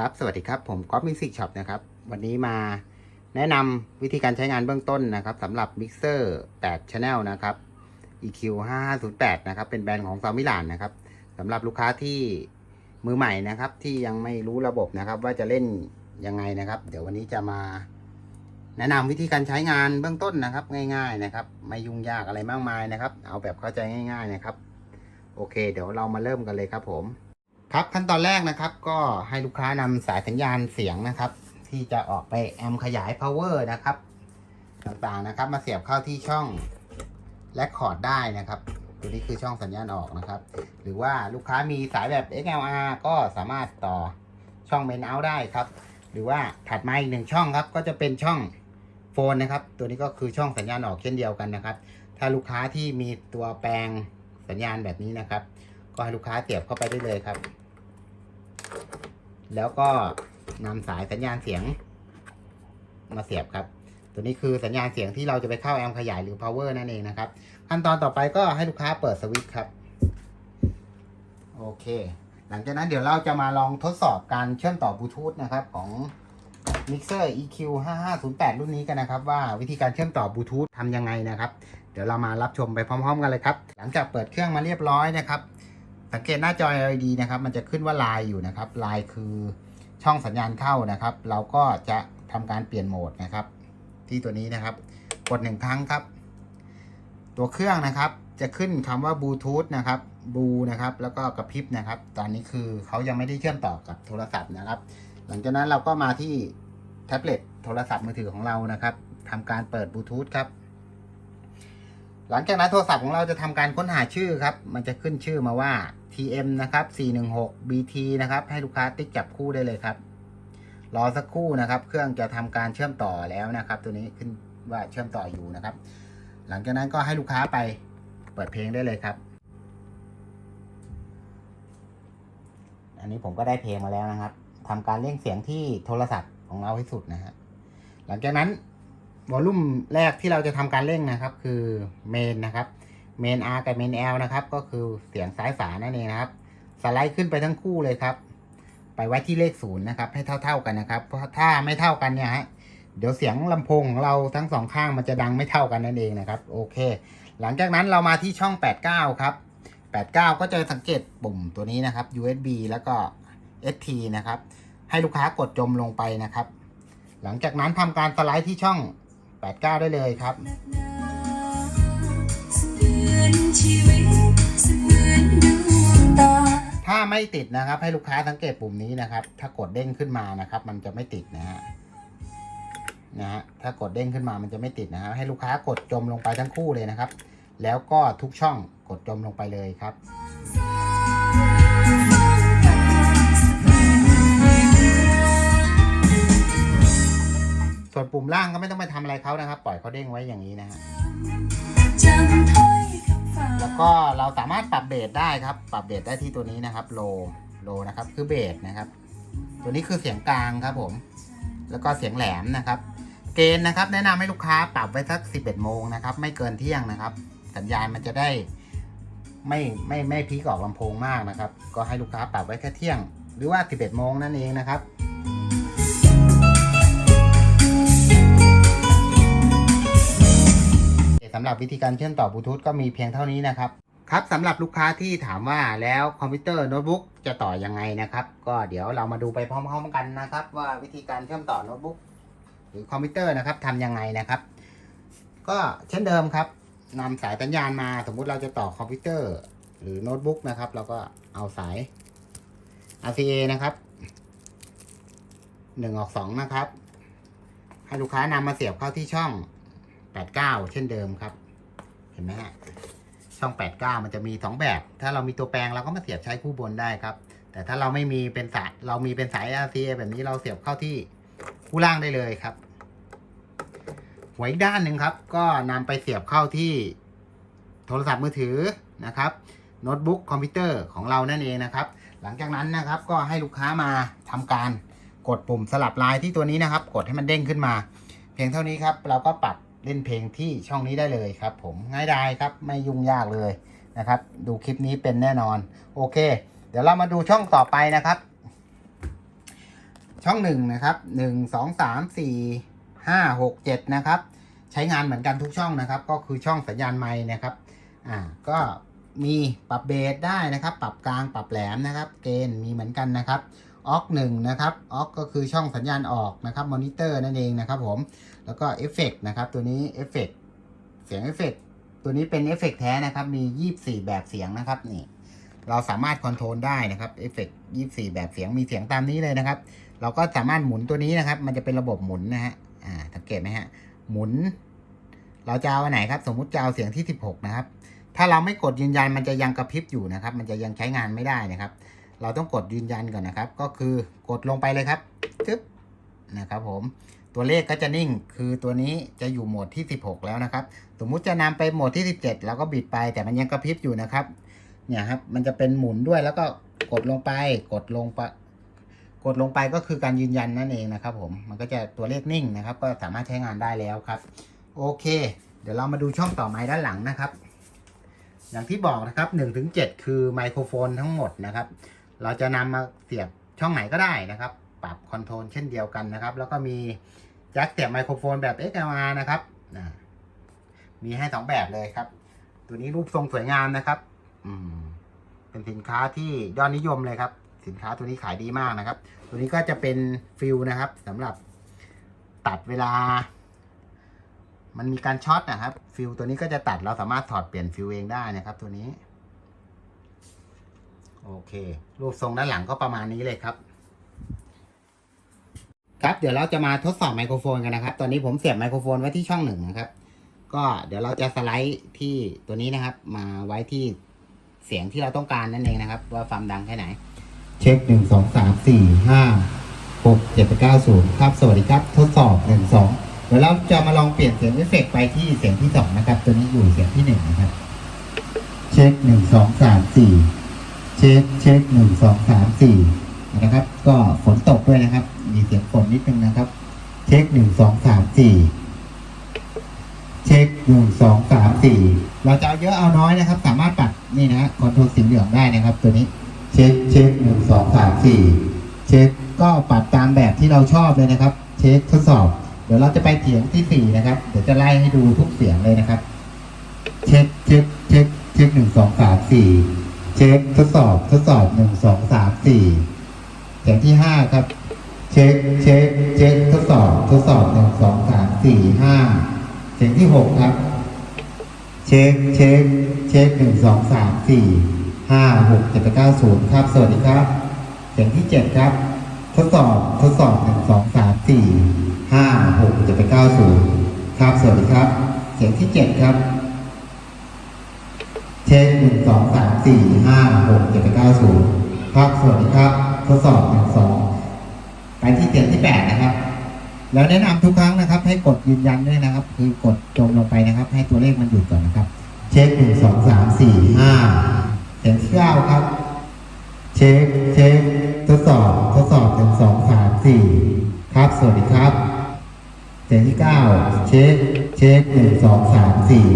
ครับ สวัสดีครับ ผมก๊อฟมิวสิกช็อปนะครับ วันนี้มาแนะนำวิธีการใช้งานเบื้องต้นนะครับสำหรับมิกเซอร์8 Channel นะครับ EQ 5508นะครับ เป็นแบรนด์ของซามิลานนะครับสำหรับลูกค้าที่มือใหม่นะครับ ที่ยังไม่รู้ระบบนะครับ ว่าจะเล่นยังไงนะครับ เดี๋ยววันนี้จะมาแนะนำวิธีการใช้งานเบื้องต้นนะครับ ง่าย ๆนะครับ ไม่ยุ่งยากอะไรมากมายนะครับ เอาแบบเข้าใจง่าย ๆนะครับ โอเค เดี๋ยวเรามาเริ่มกันเลยครับผม ครับขั้นตอนแรกนะครับก็ให้ลูกค้านำสายสัญญาณเสียงนะครับ ที่จะออกไปแอมขยาย power นะครับ ต่างๆนะครับ มาเสียบเข้าที่ช่องและคอร์ดได้นะครับ ตัวนี้คือช่องสัญญาณออกนะครับ หรือว่าลูกค้ามีสายแบบ XLR ก็สามารถต่อช่อง main out ได้ครับ หรือว่าถัดมาอีกหนึ่งช่องครับ ก็จะเป็นช่องโฟนนะครับ ตัวนี้ก็คือช่องสัญญาณออกเช่นเดียวกันนะครับ ถ้าลูกค้าที่มีตัวแปลงสัญญาณแบบนี้นะครับ ก็ให้ลูกค้าเสียบเข้าไปได้เลยครับ แล้วก็นำสายสัญญาณเสียงมาเสียบครับ ตัวนี้คือสัญญาณเสียงที่เราจะไปเข้าแอมป์ขยายหรือ power นั่นเองนะครับ ขั้นตอนต่อไปก็ให้ลูกค้าเปิดสวิตช์ครับ โอเค หลังจากนั้นเดี๋ยวเราจะมาลองทดสอบการเชื่อมต่อบลูทูธนะครับของ Mixer EQ 5508 รุ่นนี้กันนะครับว่าวิธีการเชื่อมต่อบลูทูธทำยังไงนะครับ เดี๋ยวเรามารับชมไปพร้อม ๆ กันเลยครับ หลังจากเปิดเครื่องมาเรียบร้อยนะครับ สังเกตหน้าจอ LED นะครับ มันจะขึ้นว่าลายอยู่นะครับลายคือช่องสัญญาณเข้านะครับ เราก็จะทำการเปลี่ยนโหมดนะครับ ที่ตัวนี้นะครับ กดหนึ่งครั้งครับ ตัวเครื่องนะครับ จะขึ้นคำว่าบลูทูธนะครับบลูนะครับ แล้วก็กระพริบนะครับ ตอนนี้คือเขายังไม่ได้เชื่อมต่อกับโทรศัพท์นะครับ หลังจากนั้นเราก็มาที่แท็บเล็ตโทรศัพท์มือถือของเรานะครับทำการเปิดบลูทูธครับ หลังจากนั้นโทรศัพท์ของเราจะทำการค้นหาชื่อครับ มันจะขึ้นชื่อมาว่า TM นะครับ 416 BT นะครับ ให้ลูกค้าติ๊กจับคู่ได้เลยครับ รอสักครู่นะครับ เครื่องจะทำการเชื่อมต่อแล้วนะครับ ตัวนี้ขึ้นว่าเชื่อมต่ออยู่นะครับ หลังจากนั้นก็ให้ลูกค้าไปเปิดเพลงได้เลยครับ อันนี้ผมก็ได้เพลงมาแล้วนะครับทำการเร่งเสียงที่โทรศัพท์ของเราให้สุดนะฮะ หลังจากนั้น วอลลุ่มแรกที่เราจะทำการเร่งนะครับ คือเมนนะครับเมน R กับเมน L นะครับ ก็คือเสียงซ้ายฝานั่นเองนะครับ สไลด์ขึ้นไปทั้งคู่เลยครับ ไปไว้ที่เลขศูนย์นะครับ ให้เท่าๆกันนะครับ เพราะถ้าไม่เท่ากันเนี่ยฮะเดี๋ยวเสียงลำโพงของเราทั้งสองข้างมันจะดังไม่เท่ากันนั่นเองนะครับ โอเค หลังจากนั้นเรามาที่ช่อง 89 ครับ 89 ก็จะสังเกตปุ่มตัวนี้นะครับ USB แล้วก็ ST นะครับ ให้ลูกค้ากดจมลงไปนะครับ หลังจากนั้นทำการสไลด์ที่ช่อง 89 ได้เลยครับถ้าไม่ติดนะครับ ให้ลูกค้าสังเกตปุ่มนี้นะครับ ถ้ากดเด้งขึ้นมานะครับ มันจะไม่ติดนะฮะนะฮะถ้ากดเด้งขึ้นมามันจะไม่ติดนะฮะให้ลูกค้ากดจมลงไปทั้งคู่เลยนะครับ แล้วก็ทุกช่องกดจมลงไปเลยครับ ส่วนปุ่มล่างก็ไม่ต้องไปทำอะไรเขานะครับ ปล่อยเขาเด้งไว้อย่างนี้นะฮะแล้วก็เราสามารถปรับเบสได้ครับ ปรับเบสได้ที่ตัวนี้นะครับ โลโลนะครับ คือเบสนะครับ ตัวนี้คือเสียงกลางครับผม แล้วก็เสียงแหลมนะครับ เกณฑ์นะครับ แนะนำให้ลูกค้าปรับไว้สัก 11โมงนะครับ ไม่เกินเที่ยงนะครับ สัญญาณมันจะได้ไม่ไม่ไม่พีกออกลำโพงมากนะครับ ก็ให้ลูกค้าปรับไว้แค่เที่ยง หรือว่า 11โมงนั่นเองนะครับ สำหรับวิธีการเชื่อมต่อบลูทูธก็มีเพียงเท่านี้นะครับ ครับสำหรับลูกค้าที่ถามว่าแล้วคอมพิวเตอร์โน้ตบุ๊กจะต่อยังไงนะครับ ก็เดี๋ยวเรามาดูไปพร้อม ๆ กันนะครับ ว่าวิธีการเชื่อมต่อโน้ตบุ๊กหรือคอมพิวเตอร์นะครับทำยังไงนะครับ ก็เช่นเดิมครับนำสายสัญญาณมาสมมุติเราจะต่อคอมพิวเตอร์ หรือโน้ตบุ๊กนะครับ เราก็เอาสาย RCA นะครับหนึ่งออกสองนะครับ ให้ลูกค้านำมาเสียบเข้าที่ช่อง 89 เช่นเดิมครับ เห็นไหมฮะช่อง 89 มันจะมี 2 แบบ ถ้าเรามีตัวแปลงเราก็มาเสียบใช้คู่บนได้ครับ แต่ถ้าเราไม่มีเป็นสายเรามีเป็นสาย RCA แบบนี้เราเสียบเข้าที่คู่ล่างได้เลยครับหัวอีกด้านหนึ่งครับ ก็นำไปเสียบเข้าที่โทรศัพท์มือถือนะครับโน้ตบุ๊กคอมพิวเตอร์ของเรานั่นเองนะครับ หลังจากนั้นนะครับก็ให้ลูกค้ามาทำการกดปุ่มสลับลายที่ตัวนี้นะครับ กดให้มันเด้งขึ้นมา เพียงเท่านี้ครับ เราก็ปรับ เล่นเพลงที่ช่องนี้ได้เลยครับ ผมง่ายดายครับไม่ยุ่งยากเลยนะครับ ดูคลิปนี้เป็นแน่นอน โอเค เดี๋ยวเรามาดูช่องต่อไปนะครับ ช่องหนึ่งนะครับหนึ่งสองสามสี่ห้าหกเจ็ดนะครับ ใช้งานเหมือนกันทุกช่องนะครับ ก็คือช่องสัญญาณไม้นะครับอ่าก็มีปรับเบสได้นะครับ ปรับกลางปรับแหลมนะครับ เกณฑ์มีเหมือนกันนะครับ ออกหนึ่งนะครับออกก็คือช่องสัญญาณออกนะครับมอนิเตอร์นั่นเองนะครับผมแล้วก็เอฟเฟกนะครับตัวนี้เอฟเฟกเสียงเอฟเฟกตัวนี้เป็นเอฟเฟกแท้นะครับมี 24 แบบเสียงนะครับนี่เราสามารถคอนโทรลได้นะครับเอฟเฟก24แบบเสียงมีเสียงตามนี้เลยนะครับ เราก็สามารถหมุนตัวนี้นะครับ มันจะเป็นระบบหมุนนะฮะอ่าสังเกตไหมฮะหมุน เราจะเอาไหนครับ สมมุติจะเอาเสียงที่16นะครับ ถ้าเราไม่กดยืนยันมันจะยังกระพริบอยู่นะครับ มันจะยังใช้งานไม่ได้นะครับ เราต้องกดยืนยันก่อนนะครับ ก็คือกดลงไปเลยครับจึ๊บนะครับผมตัวเลขก็จะนิ่งคือตัวนี้จะอยู่โหมดที่ 16 แล้วนะครับ สมมุติจะนำไปโหมดที่ 17 แล้วก็บิดไปแต่มันยังกระพริบอยู่นะครับ เนี่ยครับมันจะเป็นหมุนด้วยแล้วก็กดลงไป กดลงไปกดลงไปก็คือการยืนยันนั่นเองนะครับ ผมมันก็จะตัวเลขนิ่งนะครับ ก็สามารถใช้งานได้แล้วครับ โอเค เดี๋ยวเรามาดูช่องต่อไม้ด้านหลังนะครับ อย่างที่บอกนะครับ1ถึง7คือไมโครโฟนทั้งหมดนะครับ เราจะนำมาเสียบช่องไหนก็ได้นะครับ ปรับคอนโทรลเช่นเดียวกันนะครับ แล้วก็มีแจ็คเสียบไมโครโฟนแบบ XLR นะครับมีให้สองแบบเลยครับ ตัวนี้รูปทรงสวยงามนะครับ อืม เป็นสินค้าที่ยอดนิยมเลยครับ สินค้าตัวนี้ขายดีมากนะครับ ตัวนี้ก็จะเป็นฟิลนะครับสำหรับตัดเวลา มันมีการช็อตนะครับ ฟิลตัวนี้ก็จะตัดเราสามารถถอดเปลี่ยนฟิลเองได้นะครับ ตัวนี้ โอเค รูปทรงด้านหลังก็ประมาณนี้เลยครับ ครับเดี๋ยวเราจะมาทดสอบไมโครโฟนกันนะครับ ตอนนี้ผมเสียบไมโครโฟนไว้ที่ช่องหนึ่งนะครับ ก็เดี๋ยวเราจะสไลด์ที่ตัวนี้นะครับ มาไว้ที่เสียงที่เราต้องการนั่นเองนะครับ ว่าความดังแค่ไหน เช็คหนึ่งสองสามสี่ห้าหกเจ็ดแปดเก้าศูนย์ครับสวัสดีครับ ทดสอบหนึ่งสองเดี๋ยวเราจะมาลองเปลี่ยนเสียงเอฟเฟกไปที่เสียงที่สองนะครับ ตัวนี้อยู่เสียงที่หนึ่งนะครับ เช็คหนึ่งสองสามสี่ เช็คเช็คหนึ่งสองสามสี่นะครับ ก็ฝนตกด้วยนะครับ มีเสียงฝนนิดนึงนะครับ เช็คหนึ่งสองสามสี่เช็คหนึ่งสองสามสี่เราจะเอาเยอะเอาน้อยนะครับ สามารถปรับนี่นะคอนโทรลสีเหลืองได้นะครับ ตัวนี้เช็คเช็คหนึ่งสองสามสี่เช็คก็ปรับตามแบบที่เราชอบเลยนะครับ เช็คทดสอบ เดี๋ยวเราจะไปเสียงที่สี่นะครับ เดี๋ยวจะไล่ให้ดูทุกเสียงเลยนะครับ เช็คเช็คเช็คเช็คหนึ่งสองสามสี่ ช็คทดสอบทดสอบหนึ่งสองสามสี่เสียงที่ห้าครับ เช็คเช็คเช็คทดสอบทดสอบหนึ่งสองสามสี่ห้าเสียงที่หกครับ เช็คเช็คเช็คหนึ่งสองสามสี่ห้าหกเจ็ดแปดเก้าศูนย์ครับสวัสดีครับ เสียงที่เจ็ดครับ ทดสอบทดสอบหนึ่งสองสามสี่ห้าหกเจ็ดแปดเก้าศูนย์ครับสวัสดีครับ เสียงที่เจ็ดครับ เช็คหนึ่งสองสามสี่ห้าหกเจ็ดแปดเก้าศูนย์ครับสวัสดีครับทดสอบหนึ่งสองไปที่เสียงที่แปดนะครับ แล้วแนะนำทุกครั้งนะครับ ให้กดยืนยันด้วยนะครับ คือกดจมลงไปนะครับ ให้ตัวเลขมันหยุดก่อนนะครับ เช็คหนึ่งสองสามสี่ห้าเสียงที่เก้าครับ เช็คเช็คทดสอบทดสอบหนึ่งสองสามสี่ครับ สวัสดีครับเสียงที่เก้าเช็คเช็คหนึ่งสองสามสี่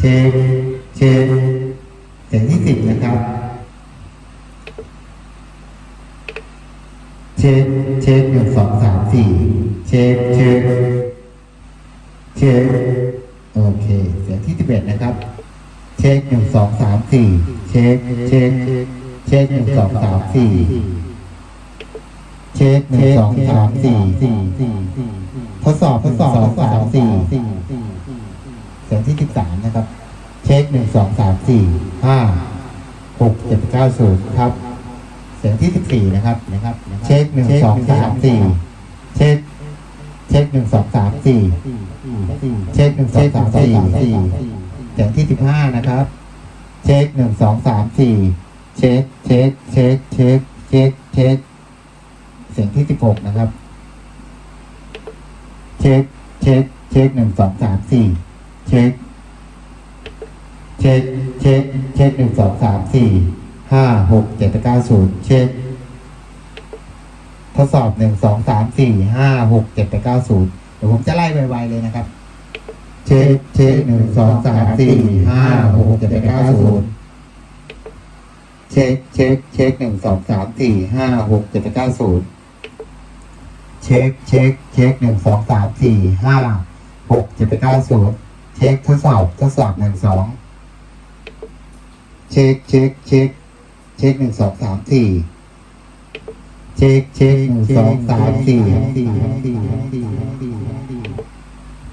เช็คเช็ค เสียงที่สิบนะครับ เช็คเช็คหนึ่งสองสามสี่เช็คเช็คเช็คโอเคเสียงที่สิบเอ็ดนะครับ เช็คหนึ่งสองสามสี่เช็คเช็คเช็คหนึ่งสองสามสี่เช็คหนึ่งสองสามสี่ทดสอบทดสอบทดสอบสามสี่เสียงที่สิบสามนะครับ ช็คหนึ่งสองสามสี่ห้าหกเจ็ดเก้าศูนย์ครับ เสียงที่สิบสี่นะครับนะครับ เช็คหนึ่งสองสามสี่เช็คเช็คหนึ่งสองสามสี่เช็คหนึ่งสองสามสี่สี่เสียงที่สิบห้านะครับ เช็คหนึ่งสองสามสี่เช็คเช็คเช็คเช็คเช็คเช็คเสียงที่สิบหกนะครับ เช็คเช็คเช็คหนึ่งสองสามสี่เช็ค เช็คเช็คเช็คหนึ่งสองสามสี่ห้าหกเจ็ดแปดเก้าศูนย์เช็คทดสอบหนึ่งสองสามสี่ห้าหกเจ็ดแปดเก้าศูนย์เดี๋ยวผมจะไล่ไวๆเลยนะครับ เช็คเช็คหนึ่งสองสามสี่ห้าหกเจ็ดแปดเก้าศูนย์เช็คเช็คเช็คหนึ่งสองสามสี่ห้าหกเจ็ดแปดเก้าศูนย์เช็คเช็คเช็คหนึ่งสองสามสี่ห้าหกเจ็ดแปดเก้าศูนย์เช็คทดสอบทดสอบหนึ่งสอง เช็คเช็คเช็คเช็คหนึ่งสองสามสี่เช็คเช็คหนึ่งสองสามสี่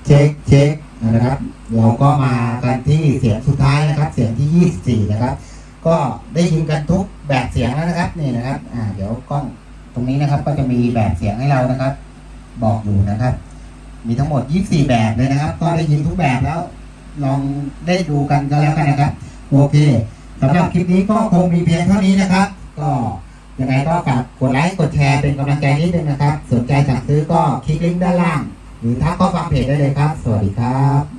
เช็คเช็คนะครับ เราก็มากันที่เสียงสุดท้ายนะครับ เสียงที่ยี่สิบสี่นะครับ ก็ได้ยินกันทุกแบบเสียงแล้วนะครับนี่นะครับ อ่า เดี๋ยวกล้องตรงนี้นะครับ ก็จะมีแบบเสียงให้เรานะครับ บอกอยู่นะครับ มีทั้งหมด24แบบเลยนะครับ ก็ได้ยินทุกแบบแล้ว ลองได้ดูกันก็แล้วกันนะครับ โอเค สำหรับคลิปนี้ก็คงมีเพียงเท่านี้นะครับ ก็ยังไงก็ฝากกดไลค์กดแชร์เป็นกำลังใจนิดนึงนะครับ สนใจสั่งซื้อก็คลิกลิงก์ด้านล่าง หรือทักข้อความเพจได้เลยครับ สวัสดีครับ